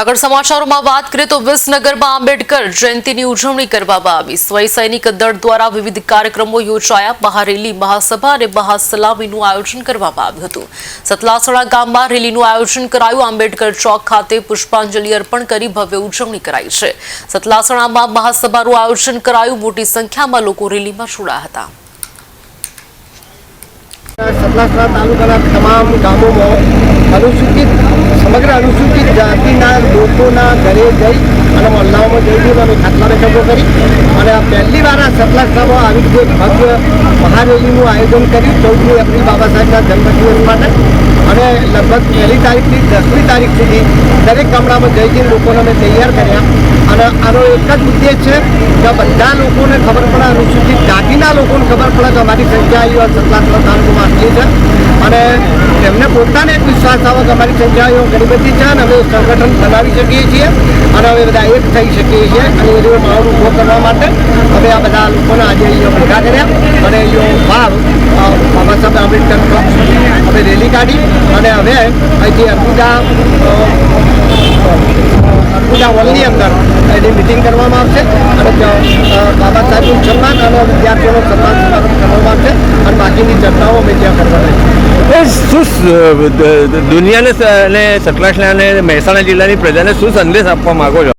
આગળ સમાચારોમાં વાત કરીએ તો વિસનગરમાં આંબેડકર જયંતિની ઉજવણી કરવામાં આવી. સ્વય દળ દ્વારા વિવિધ કાર્યક્રમો યોજાયા. મહારેલી મહાસભા અને મહાસલામીનું આયોજન કરવામાં આવ્યું હતું. સતલાસણા ગામમાં રેલીનું આયોજન કરાયું. આંબેડકર ચોક ખાતે પુષ્પાંજલિ અર્પણ કરી ભવ્ય ઉજવણી કરાઈ છે. સતલાસણામાં મહાસભાનું આયોજન કરાયું. મોટી સંખ્યામાં લોકો રેલીમાં જોડાયા હતા. સતલાસણા તાલુકાના તમામ ગામોમાં અનુસૂચિત, સમગ્ર અનુસૂચિત જાતિના, લોકોના ઘરે જઈ અને મહોલ્લાઓમાં જઈ જઈને અમે ખાતલા બેઠકો કરી અને પહેલી વાર આ સતલાસણામાં આવી રીતે ભવ્ય મહારેલીનું આયોજન કર્યું, ચૌદમી એપ્રિલ બાબા સાહેબના જન્મદિવસ માટે. અને લગભગ પહેલી તારીખથી દસમી તારીખ સુધી દરેક ગામડામાં જઈ જઈને લોકોને અમે તૈયાર કર્યા. અને આનો એક જ ઉદ્દેશ છે કે બધા લોકોને ખબર પડે, અનુસૂચિત જાતિના લોકોને ખબર પડે કે અમારી સંખ્યા અહીંયા સતલાસણા તાલુકામાં આટલી છે. અને એમને પોતાને એક વિશ્વાસ આવે કે અમારી સંખ્યા ઘણી બધી છે અને અમે સંગઠન બનાવી શકીએ છીએ અને અમે બધા એક થઈ શકીએ છીએ અને એનો માહોલ ઊભો કરવા માટે અમે આ બધા લોકોને આજે અહીંયા ભેગા કર્યા અને અહીંયા ભાવ બાબા સાહેબ આંબેડકર અમે રેલી કાઢી અને હવે અહીંથી અર્બુદા અર્બુદા હોલની અંદર એની મિટિંગ કરવામાં આવશે અને બાબા સાહેબનું સન્માન અને વિદ્યાર્થીઓનું સન્માન કરવામાં આવશે અને બાકીની ચર્ચાઓ અમે ત્યાં કરવાના એ શું દુનિયાને અને સતલાસણા અને મહેસાણા જિલ્લાની પ્રજાને શું સંદેશ આપવા માગો છો?